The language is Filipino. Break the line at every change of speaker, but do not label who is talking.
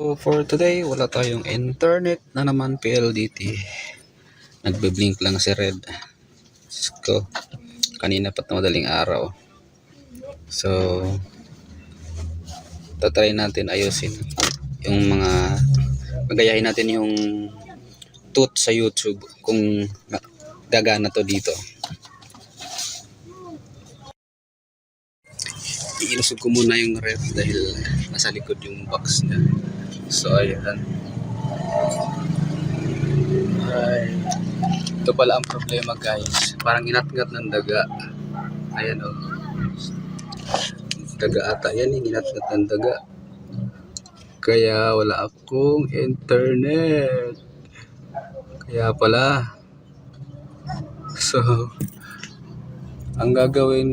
For today, wala tayong internet na naman PLDT. Nagbe-blink lang si Red. Ko, kanina pa madaling araw. So, tatry natin ayusin yung mga magayahin natin yung toot sa YouTube kung gagana to dito. Iilusog ko muna yung ref dahil nasa likod yung box niya. So, ayan. Ay. Ito pala ang problema guys. Parang inat-ngat ng daga. Ayan. Oh. Daga ata yan eh. Inat-ngat ng daga. Kaya wala akong internet. Kaya pala. So, ang gagawin